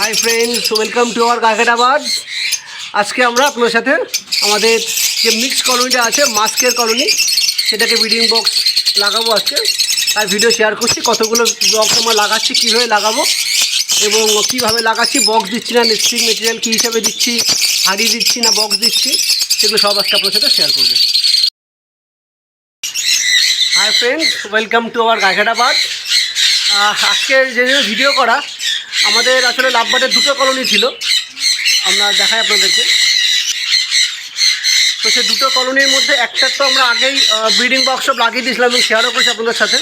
Hi friends welcome to our কাকেটাবাদ আজকে আমরা আপনার সাথে আমাদের যে মিক্স কলোনিটা আছে মাস্কের কলোনি সেটাকে ব্রিডিং বক্স লাগাবো আজকে। তার ভিডিও শেয়ার করছি, কতগুলো বক্স আমরা লাগাচ্ছি, কীভাবে লাগাবো, এবং কীভাবে লাগাচ্ছি বক্স দিচ্ছি না নেস্টিং মেটেরিয়াল কী হিসাবে দিচ্ছি, হাড়ি দিচ্ছি না বক্স দিচ্ছি, সেগুলো সব আজকে আপনার সাথে শেয়ার করব। Hi friends welcome to our গাঘাটাবাদ আজকের যে ভিডিও করা আমাদের আসলে লাভবাটের দুটো কলোনি ছিল। আমরা দেখাই আপনাদেরকে। তো সেই দুটো কলোনির মধ্যে একটা তো আমরা আগেই ব্রিডিং সব লাগিয়ে দিয়েছিলাম এবং শেয়ারও করেছি আপনাদের সাথে।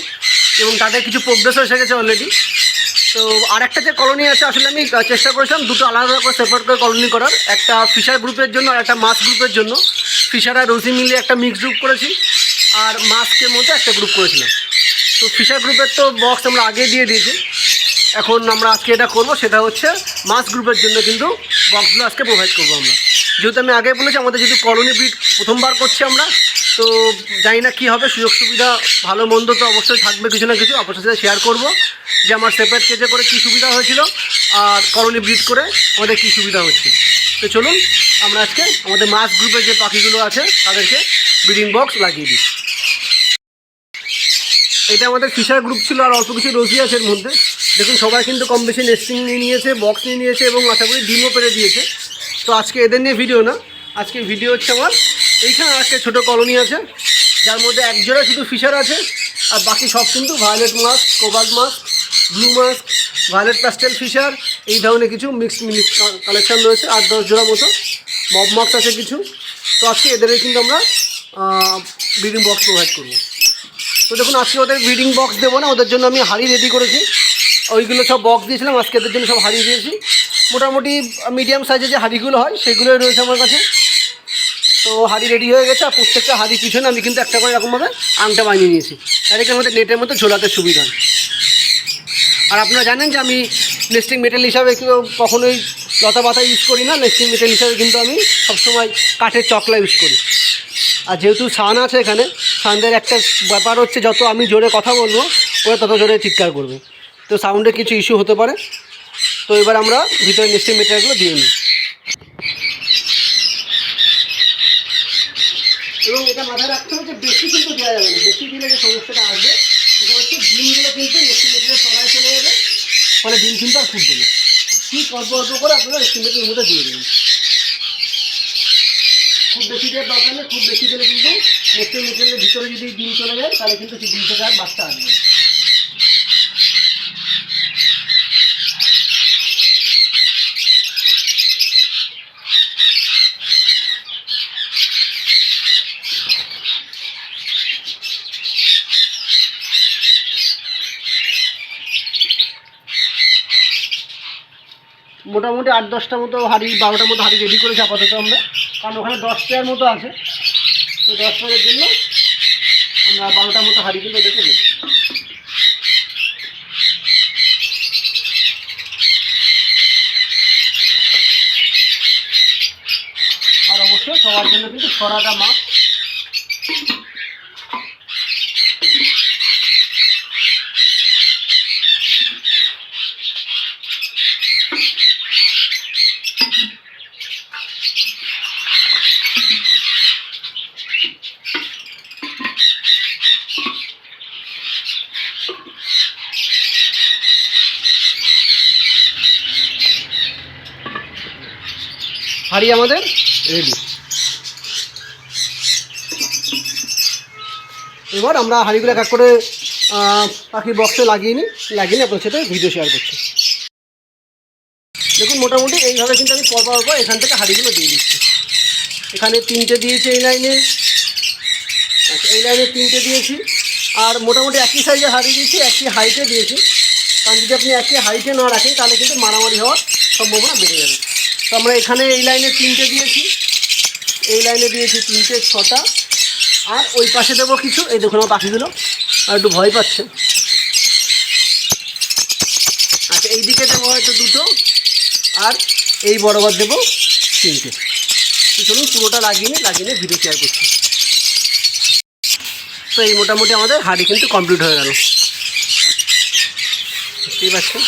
এবং তাদের কিছু প্রোগ্রেসও এসে গেছে অলরেডি তো আর একটা যে কলোনি আছে, আসলে আমি চেষ্টা করেছিলাম দুটো আলাদা আলাদা করে সেপারেট করে কলোনি করার। একটা ফিশার গ্রুপের জন্য আর একটা মাছ গ্রুপের জন্য। ফিশার আর রোজি মিলিয়ে একটা মিক্স গ্রুপ করেছি। আর মাস্কের মধ্যে একটা গ্রুপ করেছিলাম। তো ফিশার গ্রুপের তো বক্স আমরা আগে দিয়ে দিয়েছি। এখন আমরা আজকে এটা করব, সেটা হচ্ছে মাস গ্রুপের জন্য কিন্তু বক্সগুলো আজকে প্রোভাইড করব আমরা। যেহেতু আমি আগে বলেছি, আমাদের যেহেতু কলোনি ব্রিড প্রথমবার করছি আমরা, তো জানি না কী হবে, সুযোগ সুবিধা ভালো মন্দ তো অবশ্যই থাকবে কিছু না কিছু আপনার সাথে শেয়ার করব যে আমার সেপারেট কেজে করে কী সুবিধা হয়েছিল আর কলোনি ব্রিড করে আমাদের কী সুবিধা হচ্ছে। তো চলুন, আমরা আজকে আমাদের মাস গ্রুপের যে পাখিগুলো আছে, তাদেরকে ব্রিডিং বক্স লাগিয়ে দিই। এটা আমাদের ফিশার গ্রুপ ছিল আর অল্প কিছু রোজি আছে এর মধ্যে। দেখুন, সবাই কিন্তু কম বেশি নেস্টিং নিয়ে নিয়েছে বক্স নিয়ে নিয়েছে এবং আশা করি ডিমও পেরে দিয়েছে। তো আজকে এদের নিয়ে ভিডিও না, আজকে ভিডিও হচ্ছে আমার। এইখানে আজকে ছোটো কলোনি আছে, যার মধ্যে এক জোড়া শুধু ফিশার আছে, আর বাকি সব কিন্তু violet mask cobalt mask blue mask violet pastel fisher, এই ধরনের কিছু মিক্সড মিক্স কালেকশান রয়েছে, আট দশ জোড়া মতো। মব মাস্ক আছে কিছু। তো আজকে এদেরকে কিন্তু আমরা ব্রিডিং বক্স প্রোভাইড করব। তো দেখুন, আজকে ওদের ব্রিডিং বক্স দেবো না, ওদের জন্য আমি হাড়ি রেডি করেছি। ওইগুলো সব বক্স দিয়েছিলাম, আজকে এদের জন্য সব হাড়ি দিয়েছি। মোটামুটি মিডিয়াম সাইজের যে হাড়িগুলো হয়, সেগুলোই রয়েছে আমার কাছে। তো হাড়ি রেডি হয়ে গেছে, আর প্রত্যেকটা হাড়ি পিছনে আমি কিন্তু একটা করে এরকমভাবে আংটা বানিয়ে নিয়েছি। তাদেরকে আমাদের নেটের মতো ঝোলাতে সুবিধা আর আপনারা জানেন যে আমি নেস্টিং মেটেল হিসাবে কেউ কখনোই লতা পাতা ইউজ করি না নেস্টিং মেটেল হিসাবে কিন্তু আমি সবসময় কাঠের চকলা ইউজ করি। আর যেহেতু সান আছে এখানে সানদের একটা ব্যাপার হচ্ছে যত আমি জোরে কথা বলব, ওরা তত জোরে চিৎকার করবে। তো সাউন্ডে কিছু ইস্যু হতে পারে। তো এবার আমরা ভিতরে নেস্টিং মেটেরিয়ালগুলো দিয়ে নিই। এবং এটা যে সমস্যাটা আসবে কিন্তু চলে যাবে, ফলে ডিম কিন্তু আর ফুটবে না। ঠিক অল্প অল্প করে আপনারা নেস্টিং মেটেরিয়াল মধ্যে দিয়ে দেবেন খুব বেশি দেওয়ার দরকার নেই, খুব বেশি দিলে কিন্তু নেক্সট মেটেরিয়ালের ভিতরে যদি ডিম চলে যায়, তাহলে কিন্তু সেই ডিম থেকে আর বাচ্চা আসবে মোটামুটি আট দশটা মতো হাড়ি, বারোটার মতো হাড়ি রেডি করেছি আপাতত আমরা। কারণ ওখানে দশ পেয়ার মতো আছে। তো দশ পেয়ারের জন্য আমরা বারোটার মতো হাড়ি কিন্তু দেখে দিই। আর অবশ্যই সবার জন্য কিন্তু সরাটা মাছ। হাড়ি আমাদের রেডি এবার আমরা হাঁড়িগুলো এক এক করে পাখির বক্সে লাগিয়ে নিই। লাগিয়ে নিয়ে আপনার সাথে ভিডিও শেয়ার করছি। দেখুন, মোটামুটি এইভাবে কিন্তু আমি পর পর এখান থেকে হাঁড়িগুলো দিয়ে দিচ্ছি। এখানে তিনটে দিয়েছি এই লাইনে আচ্ছা এই লাইনে তিনটে দিয়েছি। আর মোটামুটি একই সাইজে হাঁড়ি দিয়েছি, একই হাইটে দিয়েছি। কারণ যদি আপনি একই হাইটে না রাখেন, তাহলে কিন্তু মারামারি হওয়ার সম্ভাবনা বেড়ে যাবে। আমরা এখানে এই লাইনে তিনটে দিয়েছি। এই লাইনে দিয়েছি তিনটে, ছটা। আর ওই পাশে দেবো কিছু। এই দেখুন আমার পাখিগুলো। আর একটু ভয় পাচ্ছে। আচ্ছা এই দিকে দেবো হয়তো দুটো। আর এই বরাবর দেবো তিনটে। চলুন পুরোটা লাগিয়ে লাগিয়ে ভিডিও শেয়ার করছি। তো এই মোটামুটি আমাদের হাড়ি কিন্তু কমপ্লিট হয়ে গেল। বুঝতেই পারছেন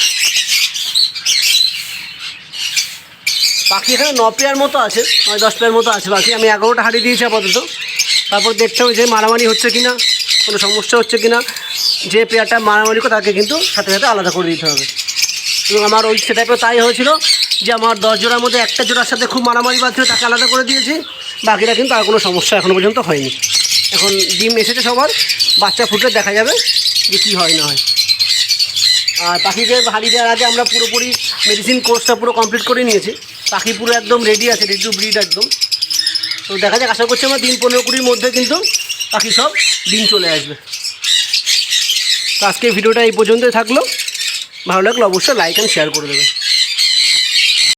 বাকি এখানে ন পেয়ার মতো আছে, নয় দশ পেয়ার মতো আছে। বাকি আমি এগারোটা হাঁড়ি দিয়েছি আপাতত। তারপর দেখতে হবে যে মারামারি হচ্ছে কি না কোনো সমস্যা হচ্ছে কি না যে পেয়ারটা মারামারি করে তাকে কিন্তু সাথে সাথে আলাদা করে দিতে হবে। এবং আমার ওই সেটাইপে তাই হয়েছিল যে আমার দশ জোড়ার মধ্যে একটা জোড়ার সাথে খুব মারামারি বাঁধছিল তাকে আলাদা করে দিয়েছি। বাকিরা কিন্তু আর কোনো সমস্যা এখনও পর্যন্ত হয়নি। এখন ডিম এসেছে সবার, বাচ্চা ফুটলে দেখা যাবে যে কী হয় না হয়। আর পাখিকে হারিয়ে দেওয়ার আগে আমরা পুরোপুরি মেডিসিন কোর্সটা পুরো কমপ্লিট করে নিয়েছি। পাখি পুরো একদম রেডি আছে রেডি টু ব্রিড একদম। তো দেখা যাক, আশা করছি আমার দিন পনেরো কুড়ির মধ্যে কিন্তু পাখি সব দিন চলে আসবে। তো আজকে ভিডিওটা এই পর্যন্তই থাকল। ভালো লাগলে অবশ্যই লাইক অ্যান্ড শেয়ার করে দেবে।